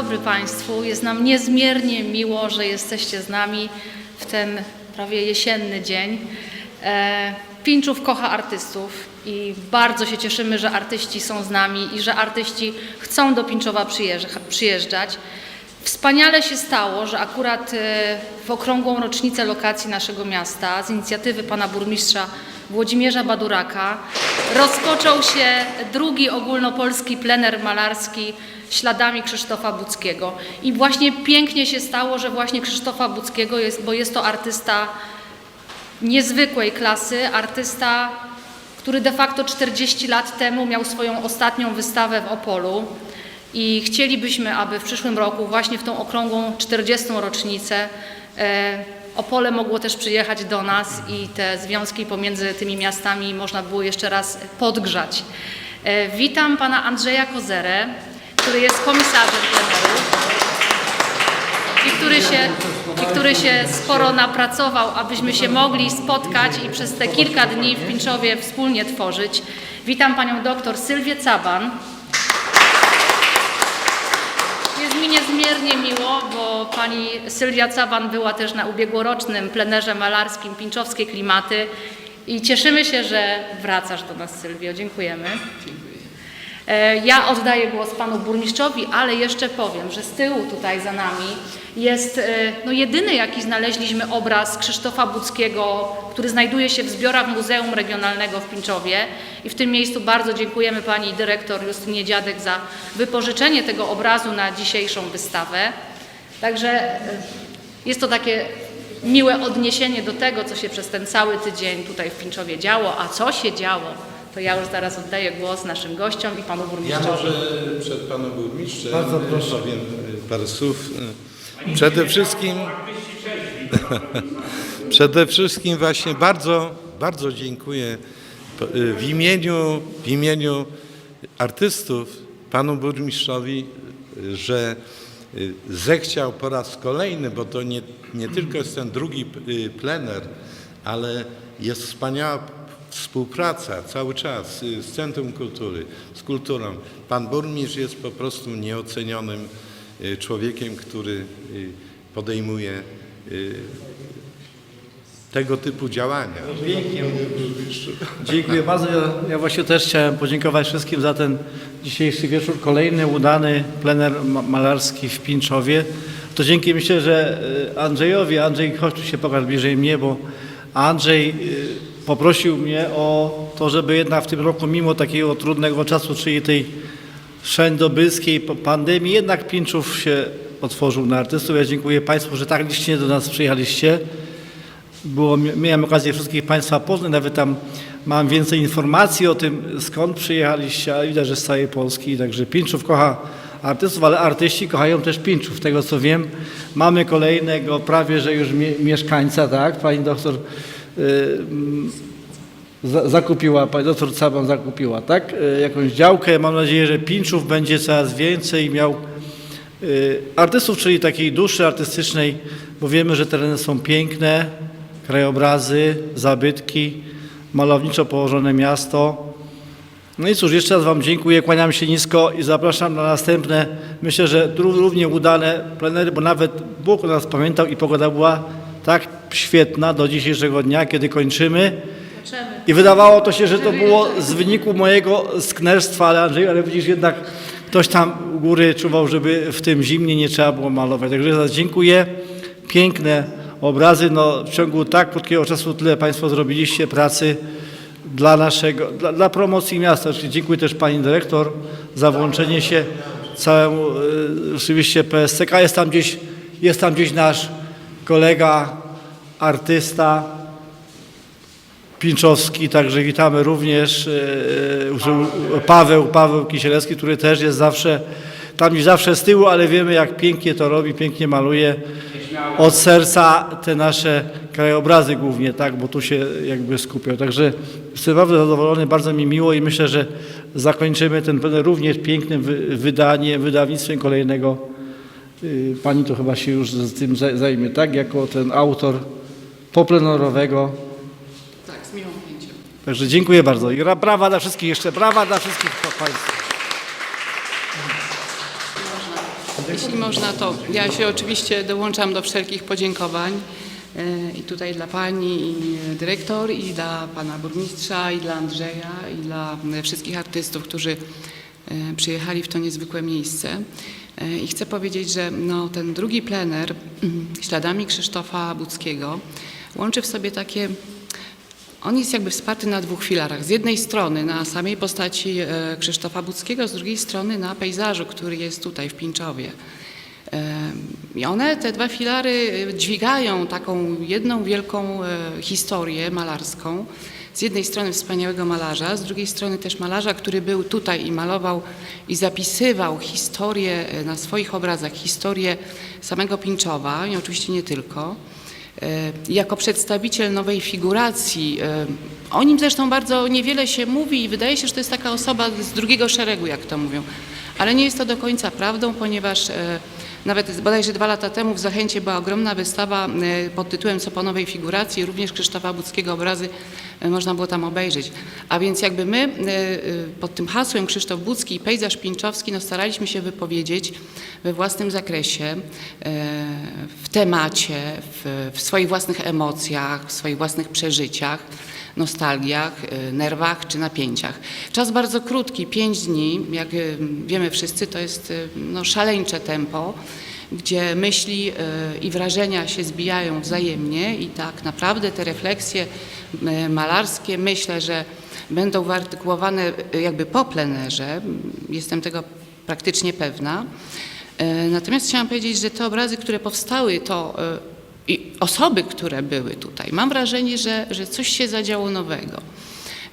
Dobry Państwu. Jest nam niezmiernie miło, że jesteście z nami w ten prawie jesienny dzień. E, Pińczów kocha artystów i bardzo się cieszymy, że artyści są z nami i że artyści chcą do przyjeżdża- przyjeżdżać. Wspaniale się stało, że akurat e, w okrągłą rocznicę lokacji naszego miasta z inicjatywy pana burmistrza Włodzimierza Baduraka rozpoczął się drugi ogólnopolski plener malarski śladami Krzysztofa Buckiego. I właśnie pięknie się stało, że właśnie Krzysztofa Buckiego jest, bo jest to artysta niezwykłej klasy, artysta, który de facto 40 lat temu miał swoją ostatnią wystawę w Opolu. I chcielibyśmy, aby w przyszłym roku, właśnie w tą okrągłą 40. rocznicę, e, Opole mogło też przyjechać do nas i te związki pomiędzy tymi miastami można było jeszcze raz podgrzać. E, Witam pana Andrzeja Kozerę, który jest komisarzem pleneru i który, się, i który się sporo napracował, abyśmy się mogli spotkać i przez te kilka dni w Pińczowie wspólnie tworzyć. Witam panią doktor Sylwię Caban. Jest mi niezmiernie miło, bo pani Sylwia Caban była też na ubiegłorocznym plenerze malarskim Pińczowskie Klimaty i cieszymy się, że wracasz do nas Sylwio. Dziękujemy. E, Ja oddaję głos panu burmistrzowi, ale jeszcze powiem, że z tyłu tutaj za nami jest e, no, jedyny, jaki znaleźliśmy obraz Krzysztofa Buckiego, który znajduje się w zbiorach Muzeum Regionalnego w Pińczowie. I w tym miejscu bardzo dziękujemy pani dyrektor Justynie Dziadek za wypożyczenie tego obrazu na dzisiejszą wystawę. Także e, jest to takie miłe odniesienie do tego, co się przez ten cały tydzień tutaj w Pińczowie działo. A co się działo, to ja już zaraz oddaję głos naszym gościom i panu Ja burmistrzowi. może przed panem burmistrzem Bardzo proszę. powiem y, parę słów. Y, Przede wszystkim przede wszystkim właśnie bardzo, bardzo dziękuję y, w imieniu, w imieniu artystów panu burmistrzowi, że zechciał po raz kolejny, bo to nie, nie tylko jest ten drugi plener, ale jest wspaniała współpraca cały czas y, z Centrum Kultury, z kulturą. Pan burmistrz jest po prostu nieocenionym y, człowiekiem, który y, podejmuje tego typu działania. Dziękuję bardzo. Ja, właśnie też chciałem podziękować wszystkim za ten dzisiejszy wieczór. Kolejny udany plener ma- malarski w Pińczowie. To dzięki myślę, że Andrzejowi, Andrzej, chodź tu się pokaż bliżej mnie, bo Andrzej poprosił mnie o to, żeby jednak w tym roku, mimo takiego trudnego czasu, czyli tej wszędobyskiej po- pandemii, jednak Pińczów się otworzył na artystów. Ja dziękuję Państwu, że tak licznie do nas przyjechaliście. Było, miałem okazję wszystkich Państwa poznać, nawet tam mam więcej informacji o tym, skąd przyjechaliście, ale widać, że z całej Polski, także Pińczów kocha artystów, ale artyści kochają też Pińczów, z tego co wiem. Mamy kolejnego prawie, że już mie mieszkańca, tak? Pani doktor zakupiła, pani doktor Caban zakupiła, tak? Y, jakąś działkę. Mam nadzieję, że Pińczów będzie coraz więcej miał y, artystów, czyli takiej duszy artystycznej, bo wiemy, że tereny są piękne, krajobrazy, zabytki, malowniczo położone miasto. No i cóż, jeszcze raz Wam dziękuję, kłaniam się nisko i zapraszam na następne, myślę, że ró- równie udane plenery, bo nawet Bóg o nas pamiętał i pogoda była tak świetna do dzisiejszego dnia, kiedy kończymy. I wydawało to się, że to było z wyniku mojego sknerstwa, ale Andrzej, ale widzisz, jednak ktoś tam u góry czuwał, żeby w tym zimnie nie trzeba było malować. Także dziękuję. Piękne obrazy. No, w ciągu tak krótkiego czasu tyle Państwo zrobiliście pracy dla naszego, dla, dla promocji miasta. Czyli dziękuję też Pani Dyrektor za włączenie się całemu y, oczywiście PSCK. Jest tam gdzieś, jest tam gdzieś nasz kolega, artysta, Pińczowski, także witamy również e, e, Paweł, Paweł Kisielewski, który też jest zawsze, tam gdzieś zawsze z tyłu, ale wiemy jak pięknie to robi, pięknie maluje od serca te nasze krajobrazy głównie, tak, bo tu się jakby skupiał. Także jestem bardzo zadowolony, bardzo mi miło i myślę, że zakończymy ten również pięknym wy- wydaniem, wydawnictwem kolejnego. Y, Pani to chyba się już z tym za- zajmie, tak, jako ten autor poplenerowego Tak, z miłą chęcią. Także dziękuję bardzo. I ra- brawa dla wszystkich, jeszcze brawa dla wszystkich Państwa. Jeśli można, to ja się oczywiście dołączam do wszelkich podziękowań. e, I tutaj dla Pani i dyrektor, i dla Pana Burmistrza, i dla Andrzeja, i dla wszystkich artystów, którzy e, przyjechali w to niezwykłe miejsce. I chcę powiedzieć, że no, ten drugi plener śladami Krzysztofa Budzkiego łączy w sobie takie on jest jakby wsparty na dwóch filarach. Z jednej strony na samej postaci e, Krzysztofa Budzkiego, z drugiej strony na pejzażu, który jest tutaj w Pińczowie. E, I one, te dwa filary, e, dźwigają taką jedną wielką historię malarską. Z jednej strony wspaniałego malarza, z drugiej strony też malarza, który był tutaj i malował i zapisywał historię e, na swoich obrazach, historię samego Pińczowa i oczywiście nie tylko. E, jako przedstawiciel nowej figuracji. e, O nim zresztą bardzo niewiele się mówi i wydaje się, że to jest taka osoba z drugiego szeregu, jak to mówią. Ale nie jest to do końca prawdą, ponieważ nawet bodajże dwa lata temu w Zachęcie była ogromna wystawa pod tytułem Co po nowej figuracji, również Krzysztofa Budzkiego obrazy można było tam obejrzeć. A więc jakby my e, e, pod tym hasłem Krzysztof Budzki i pejzaż Pińczowski no staraliśmy się wypowiedzieć we własnym zakresie, e, w temacie, w, w swoich własnych emocjach, w swoich własnych przeżyciach, nostalgiach, nerwach czy napięciach. Czas bardzo krótki, pięć dni, jak wiemy wszyscy, to jest no, szaleńcze tempo, gdzie myśli e, i wrażenia się zbijają wzajemnie i tak naprawdę te refleksje e, malarskie myślę, że będą wyartykułowane e, jakby po plenerze, jestem tego praktycznie pewna. Natomiast chciałam powiedzieć, że te obrazy, które powstały, to i osoby, które były tutaj, mam wrażenie, że, że coś się zadziało nowego.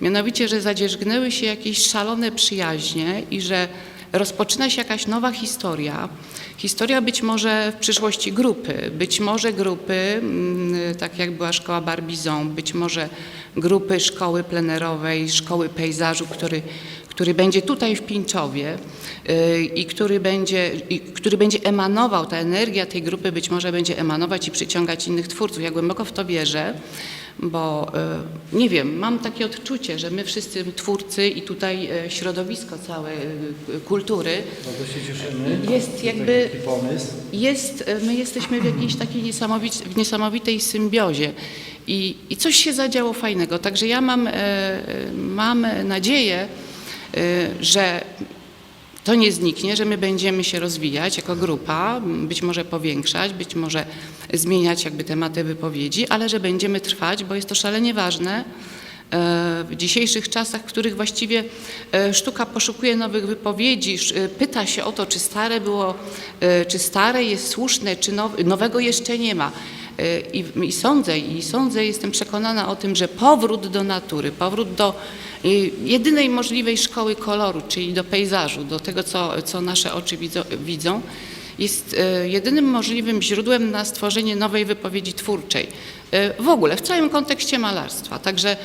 Mianowicie, że zadzierzgnęły się jakieś szalone przyjaźnie i że rozpoczyna się jakaś nowa historia. Historia być może w przyszłości grupy, być może grupy, mm, tak jak była szkoła Barbizon, być może grupy szkoły plenerowej, szkoły pejzażu, który, który będzie tutaj w Pińczowie y, i który będzie, i który będzie emanował, ta energia tej grupy być może będzie emanować i przyciągać innych twórców. Ja głęboko w to wierzę, bo y, nie wiem, mam takie odczucie, że my wszyscy twórcy i tutaj y, środowisko całe y, kultury Bardzo się cieszymy. Jest jakby- Taki pomysł. jest, my jesteśmy w jakiejś takiej niesamowit, w niesamowitej symbiozie i, i coś się zadziało fajnego. Także ja mam, mam nadzieję, że to nie zniknie, że my będziemy się rozwijać jako grupa, być może powiększać, być może zmieniać jakby tematy wypowiedzi, ale że będziemy trwać, bo jest to szalenie ważne e, w dzisiejszych czasach, w których właściwie e, sztuka poszukuje nowych wypowiedzi, e, pyta się o to, czy stare było, czy stare jest słuszne, czy now- nowego jeszcze nie ma. I, I sądzę, i sądzę, jestem przekonana o tym, że powrót do natury, powrót do e, jedynej możliwej szkoły koloru, czyli do pejzażu, do tego, co, co nasze oczy widzą, widzą jest e, jedynym możliwym źródłem na stworzenie nowej wypowiedzi twórczej. E, W ogóle, w całym kontekście malarstwa. Także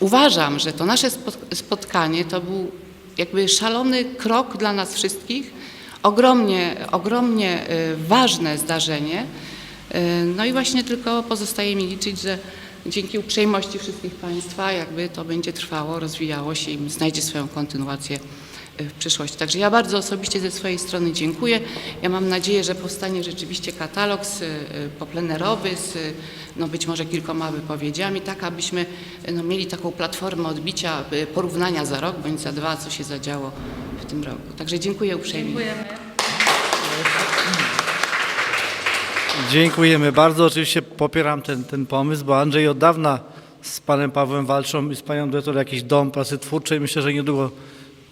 uważam, że to nasze spo- spotkanie to był jakby szalony krok dla nas wszystkich, ogromnie, ogromnie e, ważne zdarzenie. E, No i właśnie tylko pozostaje mi liczyć, że dzięki uprzejmości wszystkich Państwa jakby to będzie trwało, rozwijało się i znajdzie swoją kontynuację e, w przyszłości. Także ja bardzo osobiście ze swojej strony dziękuję. Ja mam nadzieję, że powstanie rzeczywiście katalog z, poplenerowy z no być może kilkoma wypowiedziami, tak abyśmy no, mieli taką platformę odbicia, porównania za rok bądź za dwa, co się zadziało w tym roku. Także dziękuję uprzejmie. Dziękujemy. Dziękujemy bardzo. Oczywiście popieram ten, ten pomysł, bo Andrzej od dawna z panem Pawłem walczą i z panią dyrektor jakiś dom pracy twórczej. Myślę, że niedługo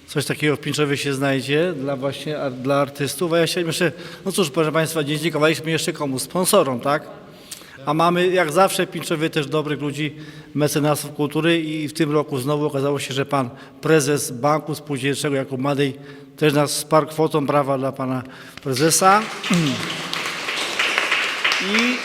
coś takiego w Pińczowie się znajdzie dla właśnie dla artystów. A ja się myślę, no cóż, proszę państwa, dziękowaliśmy jeszcze komu? Sponsorom, tak? A mamy jak zawsze Pińczowie też dobrych ludzi, mecenasów kultury i w tym roku znowu okazało się, że pan prezes Banku Spółdzielczego Jakub Madej też nas wsparł kwotą brawa dla pana prezesa. I,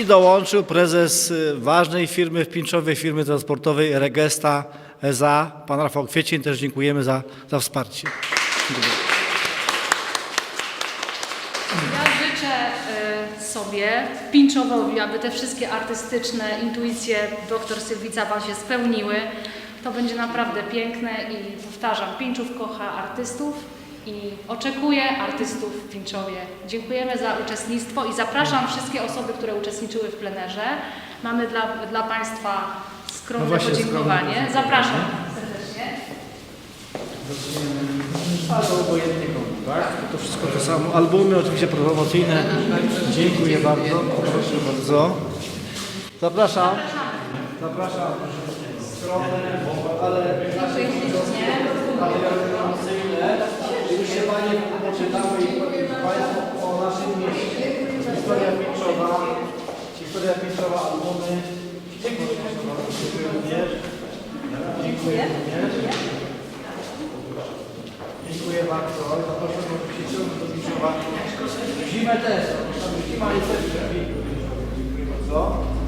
I dołączył prezes ważnej firmy w Pińczowie, firmy transportowej Regesta SA, pan Rafał Kwiecień. Też dziękujemy za, za wsparcie. Ja e, sobie, Pinczowowi, aby te wszystkie artystyczne intuicje dr Sylwii Cawa się spełniły. To będzie naprawdę piękne i powtarzam, Pinczów kocha artystów i oczekuje artystów w Pińczowie. Dziękujemy za uczestnictwo i zapraszam wszystkie osoby, które uczestniczyły w plenerze. Mamy dla, dla Państwa skromne No właśnie, podziękowanie. skromne Zapraszam serdecznie. Albo obojętnie komu, tak? To wszystko to samo. Albumy oczywiście promocyjne. Dziękuję bardzo. Proszę bardzo. Zapraszam. Zapraszam. Skromne, ale nasze promocyjne. Już się Panie poczytały i Państwo o naszym mieście. Historia Pieczowa. Historia Pieczowa, albumy. Dziękuję również. Dziękuję również. Dziękuję bardzo. Zapraszam do Biszowa. Zimę też. Zima jest też Dziękuję bardzo.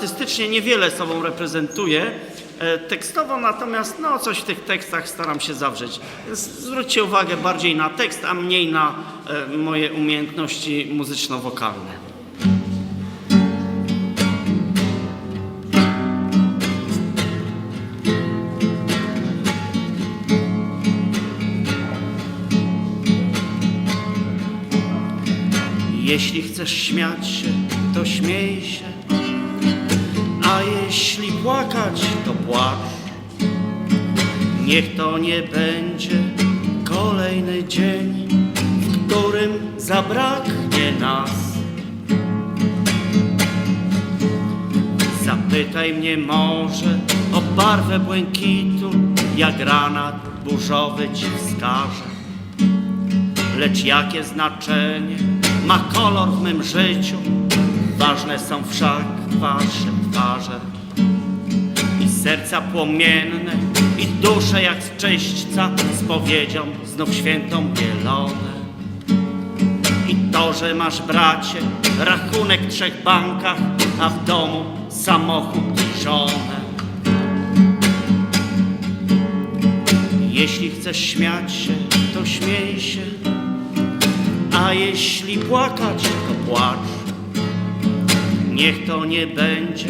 Artystycznie niewiele sobą reprezentuję. E, Tekstowo natomiast no, coś w tych tekstach staram się zawrzeć. Zwróćcie uwagę bardziej na tekst, a mniej na e, moje umiejętności muzyczno-wokalne. Jeśli chcesz śmiać się, to śmiej się, a jeśli płakać, to płacz. Niech to nie będzie kolejny dzień, w którym zabraknie nas. Zapytaj mnie może o barwę błękitu, jak granat burzowy ci wskaże. Lecz jakie znaczenie ma kolor w mym życiu? Ważne są wszak wasze twarze i serca płomienne i dusze jak z czyśćca spowiedzią znów świętą bielone. I to, że masz bracie rachunek w trzech bankach, a w domu samochód i żonę. Jeśli chcesz śmiać się, to śmiej się, a jeśli płakać, to płacz. Niech to nie będzie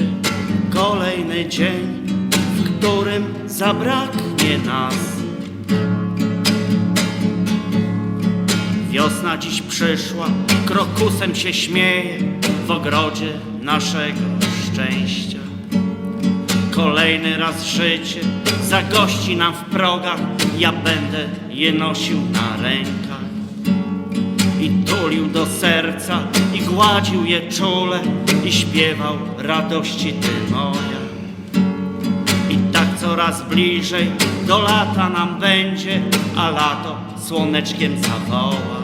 kolejny dzień, w którym zabraknie nas. Wiosna dziś przyszła, krokusem się śmieje w ogrodzie naszego szczęścia. Kolejny raz życie zagości nam w progach, ja będę je nosił na rękach i tulił do serca i gładził je czule i śpiewał radości ty moja. I tak coraz bliżej do lata nam będzie, a lato słoneczkiem zawoła.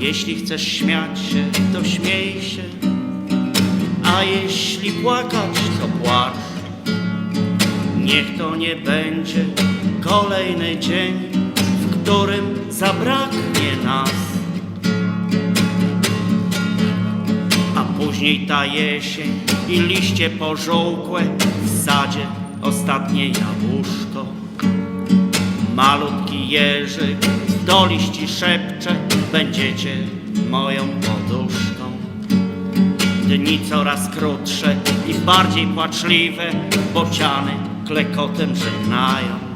Jeśli chcesz śmiać się, to śmiej się, a jeśli płakać, to płacz. Niech to nie będzie kolejny dzień, którym zabraknie nas. A później ta jesień i liście pożółkłe w sadzie ostatnie jabłuszko. Malutki jeżyk do liści szepcze, będziecie moją poduszką. Dni coraz krótsze i bardziej płaczliwe, bociany klekotem żegnają.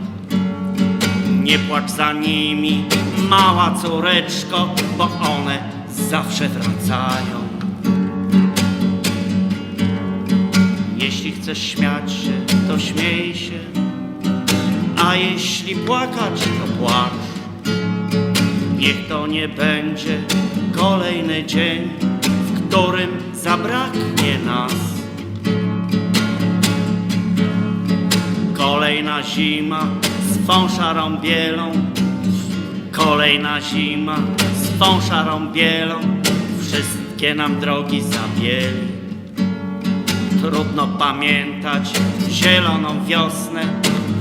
Nie płacz za nimi, mała córeczko, bo one zawsze wracają. Jeśli chcesz śmiać się, to śmiej się, a jeśli płakać, to płacz. Niech to nie będzie kolejny dzień, w którym zabraknie nas. Kolejna zima tą szarą bielą, kolejna zima tą szarą bielą, wszystkie nam drogi zabieli. Trudno pamiętać zieloną wiosnę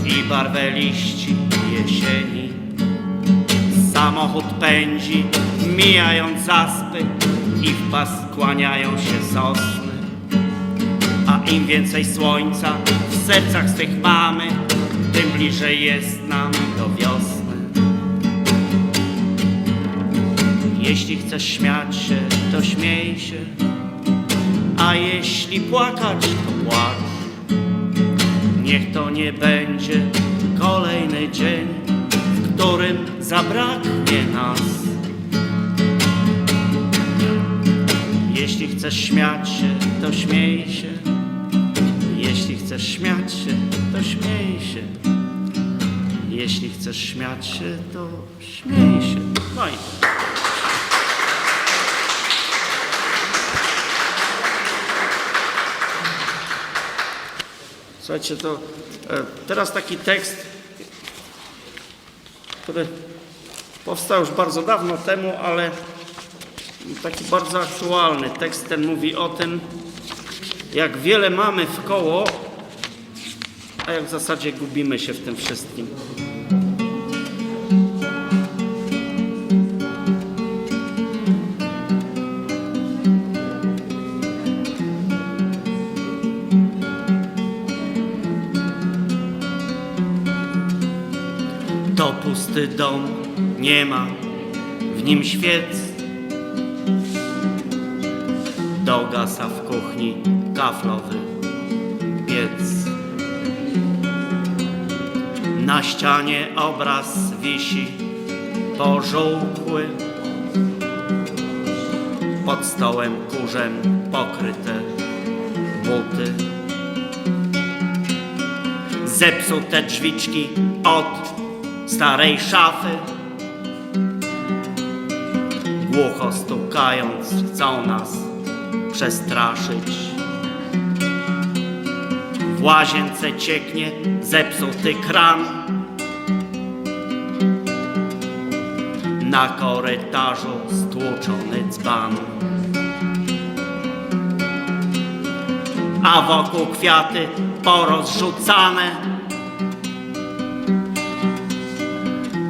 i barwę liści jesieni. Samochód pędzi, mijając zaspy i w pas kłaniają się sosny. A im więcej słońca w sercach swych mamy, tym bliżej jest nam do wiosny. Jeśli chcesz śmiać się, to śmiej się, a jeśli płakać, to płacz. Niech to nie będzie kolejny dzień, w którym zabraknie nas. Jeśli chcesz śmiać się, to śmiej się. Chcesz śmiać się, to śmiej się. Jeśli chcesz śmiać się, to śmiej się. No i Słuchajcie, to e, teraz taki tekst, który powstał już bardzo dawno temu, ale taki bardzo aktualny. Tekst ten mówi o tym, jak wiele mamy w koło, a jak w zasadzie gubimy się w tym wszystkim. To pusty dom, nie ma w nim świec. Dogasa w kuchni kaflowy piec. Na ścianie obraz wisi pożółkły. Pod stołem kurzem pokryte buty. Zepsute drzwiczki od starej szafy. Głucho stukając, chcą nas przestraszyć. Łazience cieknie zepsuty kran. Na korytarzu stłuczony dzban. A wokół kwiaty porozrzucane.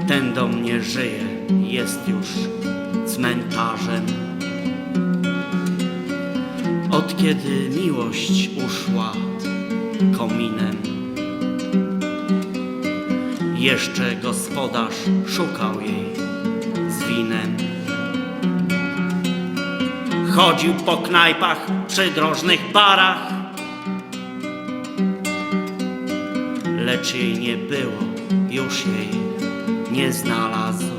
Ten dom nie żyje, jest już cmentarzem. Od kiedy miłość uszła kominem, jeszcze gospodarz szukał jej z winem. Chodził po knajpach, przydrożnych barach, lecz jej nie było, już jej nie znalazł.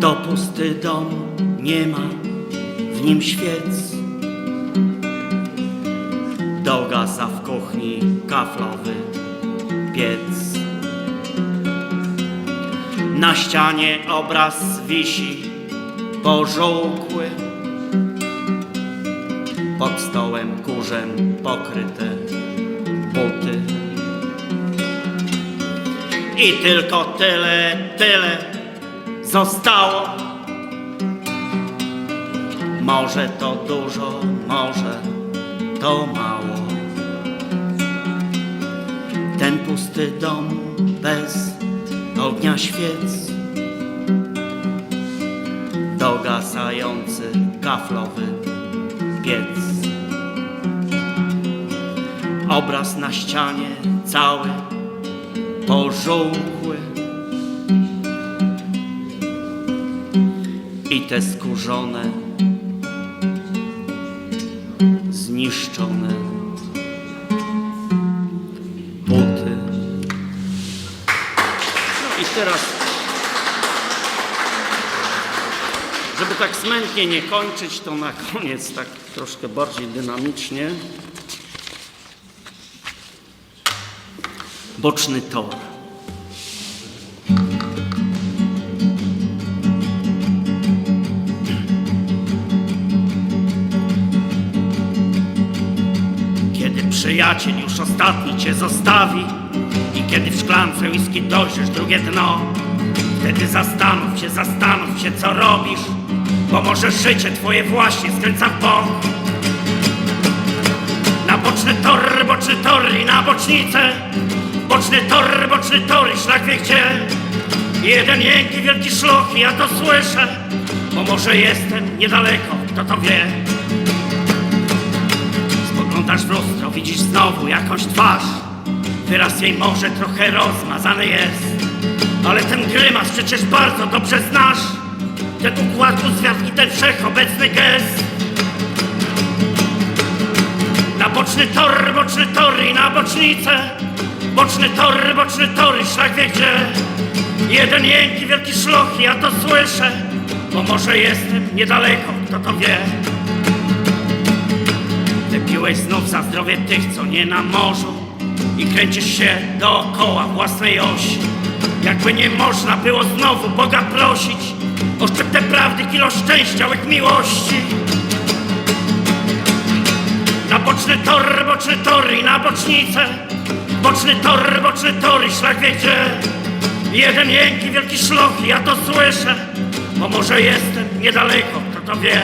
To pusty dom, nie ma w nim świec. Dogasa w kuchni kaflowy piec. Na ścianie obraz wisi pożółkły. Pod stołem kurzem pokryte buty. I tylko tyle, tyle zostało. Może to dużo, może to mało. Ten pusty dom bez ognia świec, dogasający kaflowy piec. Obraz na ścianie cały pożółkły i te skórzone, zniszczone buty. No i teraz, żeby tak smętnie nie kończyć, to na koniec tak troszkę bardziej dynamicznie. Boczny tor. Przyjaciel już ostatni cię zostawi i kiedy w szklance whisky dojrzysz drugie dno, wtedy zastanów się, zastanów się, co robisz, bo może życie twoje właśnie skręca w bok. Na boczny tor, boczny tor i na bocznicę, boczny tor, boczny tor i szlak wie gdzie. Jeden jęki, wielki szloch i ja to słyszę, bo może jestem niedaleko, kto to wie. Spoglądasz w lustro, widzisz znowu jakąś twarz. Wyraz jej może trochę rozmazany jest Ale ten grymas przecież bardzo dobrze znasz. Ten układ uzwiat i ten wszechobecny gest. Na boczny tor, boczny tor i na bocznicę. Boczny tor, boczny tor i szlak wie gdzie. Jeden jęki, wielki szloch, ja to słyszę Bo może jestem niedaleko, kto to wie Wypiłeś znów za zdrowie tych, co nie na morzu. I kręcisz się dookoła własnej osi. Jakby nie można było znowu Boga prosić O szczyptę prawdy, kilo szczęścia, łyk miłości. Na boczny tor, boczny tor i na bocznicę. Boczny tor, boczny tor i szlak wie gdzie Jeden jęki, wielki szloch, ja to słyszę. Bo może jestem niedaleko, kto to wie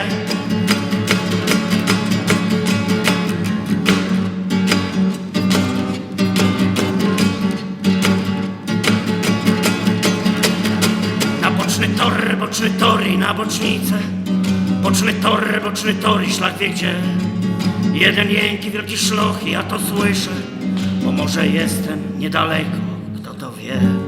i na bocznicę. Boczny tor, boczny tor i szlak wie gdzie. Jeden jęki, wielki szloch i ja to słyszę Bo może jestem niedaleko, kto to wie